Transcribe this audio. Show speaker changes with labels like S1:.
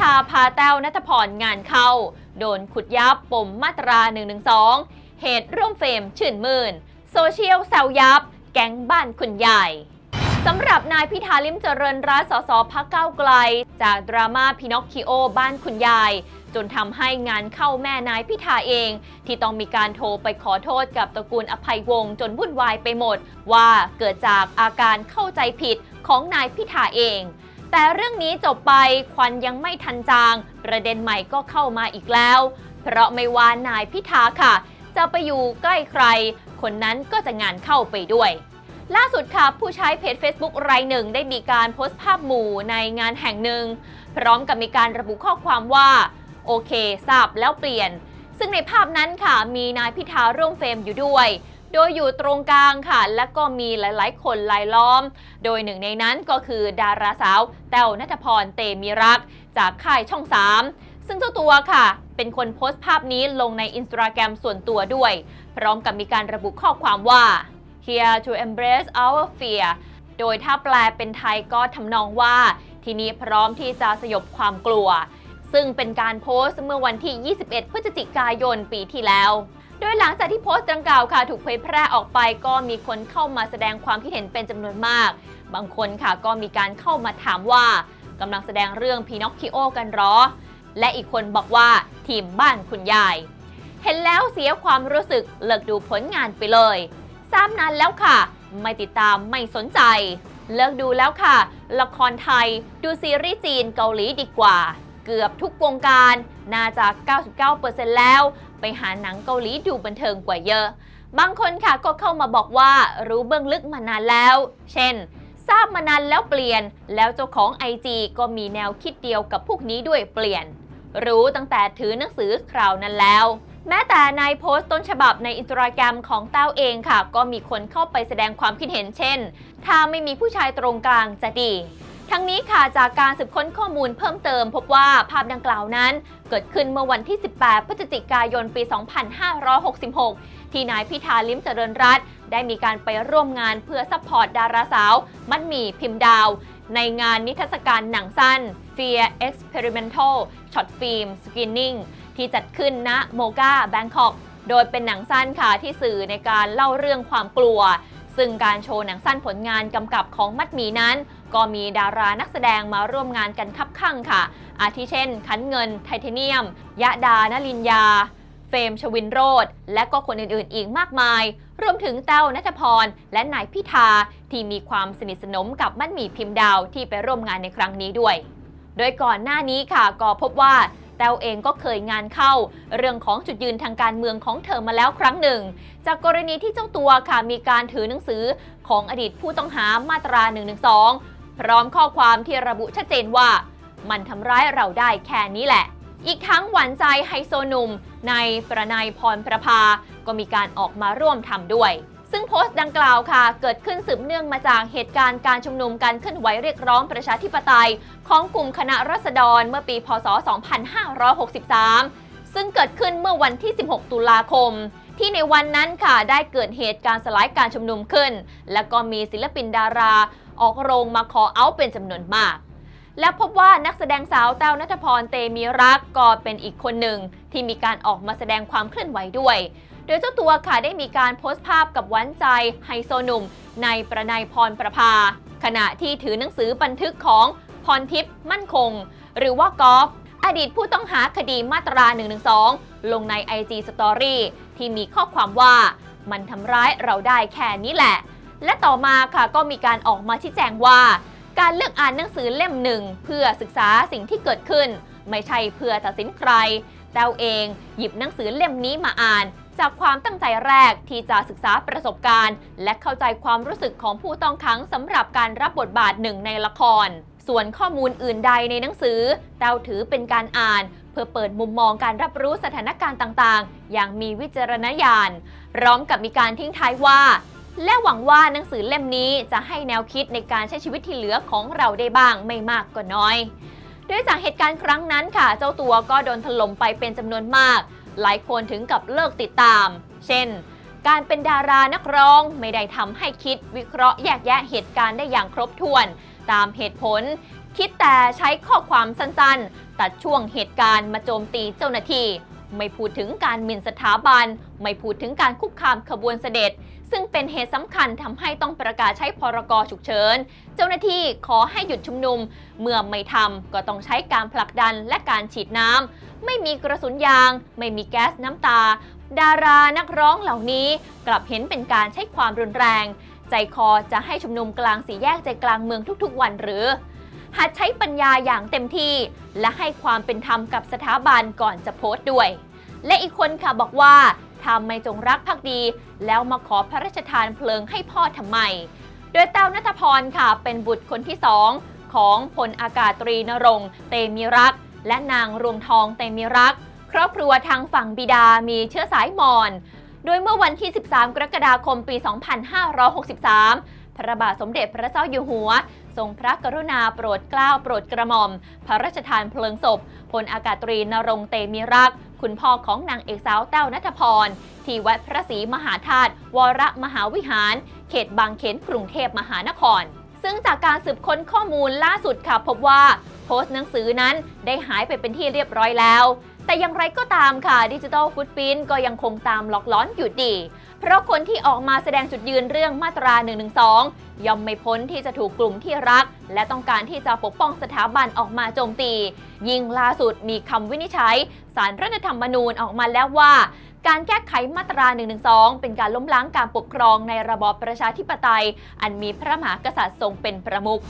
S1: ธาพาแต้วนัทพรงานเข้า โดนขุดยับปมมาตรา 112 เหตุร่วมเฟรมชื่นมื่น โซเชียลแซวยับ แก๊งบ้านคุณใหญ่สำหรับนายพิธาลิมเจริญรัตสสพักเก้าไกล จากดราม่าพินอคคิโอบ้านคุณยาย จนทำให้งานเข้าแม่นายพิธาเอง ที่ต้องมีการโทรไปขอโทษกับตระกูลอภัยวงศ์จนวุ่นวายไปหมด ว่าเกิดจากอาการเข้าใจผิดของนายพิธาเอง แต่เรื่องนี้จบไปควันยังไม่ทันจาง ประเด็นใหม่ก็เข้ามาอีกแล้ว เพราะไม่ว่านายพิธาค่ะ จะไปอยู่ใกล้ใคร คนนั้นก็จะงานเข้าไปด้วยล่าสุดค่ะ ผู้ใช้เพจ Facebook รายหนึ่งได้มีการโพสต์ภาพหมู่ในงานแห่งหนึ่ง พร้อมกับมีการระบุข้อความว่า โอเคทราบแล้วเปลี่ยน ซึ่งในภาพนั้นค่ะมีนายพิธาร่วมเฟรมอยู่ด้วย โดยอยู่ตรงกลางค่ะ และก็มีหลายๆ คนลายล้อม โดยหนึ่งในนั้นก็คือดาราสาวแต้วนัทพรเตมีรัก จากค่ายช่อง 3 ซึ่งเจ้าตัวค่ะ เป็นคนโพสต์ภาพนี้ลงในอินสตาแกรมส่วนตัวด้วย พร้อมกับมีการระบุข้อความว่า here to embrace our fear โดยถ้าแปลเป็นไทยก็ทำนองว่า ทีนี้พร้อมที่จะสยบความกลัว ซึ่งเป็นการโพสต์เมื่อวันที่ 21 พฤศจิกายนปีที่แล้ว โดยหลังจากที่โพสต์ดังกล่าวค่ะ ถูกเผยแพร่ออกไปก็มีคนเข้ามาแสดงความคิดเห็นเป็นจำนวนมาก บางคนค่ะก็มีการเข้ามาถามว่ากำลังแสดงเรื่องพีนอคคิโอกันหรอ และอีกคนบอกว่าทีมบ้านคุณยาย เห็นแล้วเสียความรู้สึกเลิกดูผลงานไปเลยทราบนานแล้วค่ะ ไม่ติดตามไม่สนใจ เลิกดูแล้วค่ะ ละครไทยดูซีรีส์จีนเกาหลีดีกว่า เกือบทุกวงการ น่าจะ 99%แล้ว ไปหาหนังเกาหลีดูบันเทิงกว่าเยอะ บางคนค่ะก็เข้ามาบอกว่ารู้เบื้องลึกมานานแล้ว เช่น ทราบมานานแล้วเปลี่ยน แล้วเจ้าของ IG ก็มีแนวคิดเดียวกับพวกนี้ด้วยเปลี่ยน รู้ตั้งแต่ถือหนังสือคราวนั้นแล้วแม้แต่ในโพสต์ต้นฉบับในอินสตาแกรมของเต้าเองค่ะ ก็มีคนเข้าไปแสดงความคิดเห็นเช่น ถ้าไม่มีผู้ชายตรงกลางจะดี ทั้งนี้ค่ะจากการสืบค้นข้อมูลเพิ่มเติมพบว่าภาพดังกล่าวนั้น เกิดขึ้นเมื่อวันที่ 18 พฤศจิกายนปี 2566 ที่นายพิธาลิ้มเจริญรัตน์ได้มีการไปร่วมงานเพื่อซัพพอร์ตดาราสาว มัดหมี่พิมพ์ดาว ในงานนิทรรศการหนังสั้น Fear Experimental Short Film Screening ที่จัดขึ้นณโมกาแบงคอก โดยเป็นหนังสั้นค่ะที่สื่อในการเล่าเรื่องความกลัว ซึ่งการโชว์หนังสั้นผลงานกำกับของมัดหมีนั้น ก็มีดารานักแสดงมาร่วมงานกันคับข้างค่ะ อาทิเช่นขันเงิน ไทเทเนียม ยะดานลินยา เฟมชวินโรธและก็คนอื่นๆ อีกมากมาย รวมถึงแต้วนัทพร และนายพิธาที่มีความสนิทสนมกับมัดหมีพิมพ์ดาวที่ไปร่วมงานในครั้งนี้ด้วย โดยก่อนหน้านี้ค่ะก็พบว่า แต้วเองก็เคยงานเข้า เรื่องของจุดยืนทางการเมืองของเธอมาแล้วครั้งหนึ่ง จากกรณีที่เจ้าตัวค่ะมีการถือหนังสือของอดีตผู้ต้องหามาตรา112พร้อมข้อความที่ระบุชัดเจนว่า มันทำร้ายเราได้แค่นี้แหละ อีกทั้งหวานใจไฮโซหนุ่มในประนายพรประภา ก็มีการออกมาร่วมทำด้วย ซึ่งโพสต์ดังกล่าวค่ะ เกิดขึ้นสืบเนื่องมาจากเหตุการณ์การชุมนุมการเคลื่อนไหวเรียกร้องประชาธิปไตย ของกลุ่มคณะรัษฎรเมื่อปี พศ 2563 ซึ่งเกิดขึ้นเมื่อวันที่ 16 ตุลาคม ที่ในวันนั้นค่ะได้เกิดเหตุการณ์สลายการชุมนุมขึ้น และก็มีศิลปินดารา ออกโรงมาขอเอาเป็นจำนวนมากและพบว่านักแสดงสาวแต้วนัทพรเตมีรักก็เป็นอีกคนหนึ่งที่มีการออกมาแสดงความเคลื่อนไหวด้วย ดยเจ้าตัวค่ะได้มีการโพสต์ภาพกับหวานใจไฮโซหนุ่ม ในประนายพรประภา ขณะที่ถือหนังสือบันทึกของพรทิพย์มั่นคง หรือว่ากอล์ฟอดีตผู้ต้องหาคดีมาตรา 112 ลงใน IG Story ที่มีข้อความว่ามันทำร้ายเราได้แค่นี้แหละ และต่อมาค่ะก็มีการออกมาชี้แจงว่า การเลือกอ่านหนังสือเล่มหนึ่ง เพื่อศึกษาสิ่งที่เกิดขึ้น ไม่ใช่เพื่อตัดสินใครแต้วเองหยิบหนังสือเล่มนี้มาอ่าน จากความตั้งใจแรกที่จะศึกษาประสบการณ์ และเข้าใจความรู้สึกของผู้ต้องขังสำหรับการรับบทบาทหนึ่งในละคร ส่วนข้อมูลอื่นใดในหนังสือแต้วถือเป็นการอ่าน เพื่อเปิดมุมมองการรับรู้สถานการณ์ต่างๆ อย่างมีวิจารณญาณพร้อมกับมีการทิ้งท้ายว่า และหวังว่าหนังสือเล่มนี้จะให้แนวคิดในการใช้ชีวิตที่เหลือของเราได้บ้างไม่มากก็น้อยด้วยจากเหตุการณ์ครั้งนั้นค่ะ เจ้าตัวก็โดนถล่มไปเป็นจำนวนมาก หลายคนถึงกับเลิกติดตาม เช่น การเป็นดารานักร้องไม่ได้ทำให้คิดวิเคราะห์แยกแยะเหตุการณ์ได้อย่างครบถ้วน ตามเหตุผล คิดแต่ใช้ข้อความสั้นๆ ตัดช่วงเหตุการณ์มาโจมตีเจ้าหน้าที่ ไม่พูดถึงการหมิ่นสถาบัน ไม่พูดถึงการคุกคามขบวนเสด็จ ซึ่งเป็นเหตุสำคัญทำให้ต้องประกาศใช้พรกฉุกเฉิน เจ้าหน้าที่ขอให้หยุดชุมนุม เมื่อไม่ทำก็ต้องใช้การผลักดันและการฉีดน้ำ ไม่มีกระสุนยาง ไม่มีแก๊สน้ำตา ดารานักร้องเหล่านี้กลับเห็นเป็นการใช้ความรุนแรง ใจคอจะให้ชุมนุมกลางสี่แยกใจกลางเมืองทุกๆ วันหรือ หัดใช้ปัญญาอย่างเต็มที่ และให้ความเป็นธรรมกับสถาบันก่อนจะโพสต์ด้วย และอีกคนค่ะบอกว่าถ้าไม่จงรักภักดี แล้วมาขอพระราชทานเพลิงให้พ่อทำไม โดยแต้วนัทพรค่ะเป็นบุตรคนที่สองของพลอากาศตรีนรงเตมีรัก และนางรวงทองเตมีรัก ครอบครัวทางฝั่งบิดามีเชื้อสายมอญโดยเมื่อวันที่ 13 กรกฎาคมปี 2563 พระบาทสมเด็จพระเจ้าอยู่หัว ทรงพระกรุณาโปรดเกล้าโปรดกระหม่อม พระราชทานเพลิงศพพลอากาศตรีนรงเตมีรัก คุณพ่อของนางเอกสาวแต้วนัทพร ที่วัดพระศรีมหาธาตุวรมหาวิหาร เขตบางเขนกรุงเทพมหานคร ซึ่งจากการสืบค้นข้อมูลล่าสุดค่ะพบว่า โพสต์หนังสือนั้นได้หายไปเป็นที่เรียบร้อยแล้วแต่อย่างไรก็ตามค่ะดิจิ t a ลฟุตพิ้นก็ยังคงตามหลอกล้อนอยู่ดี เพราะคนที่ออกมาแสดงจุดยืนเรื่องมาตรา 112 ย่อมไม่พ้นที่จะถูกกลุ่มที่รัก และต้องการที่จะปกป้องสถาบันออกมาโจมตี ยิ่งล่าสุดมีคำวินิจฉัยสารรัฐธรรมนูญออกมาแล้วว่า การแก้ไขมาตรา 112 เป็นการล้มล้างการปกครองในระบอบประชาธิปไตย อันมีพระมหากษัตริย์ทรงเป็นประมุข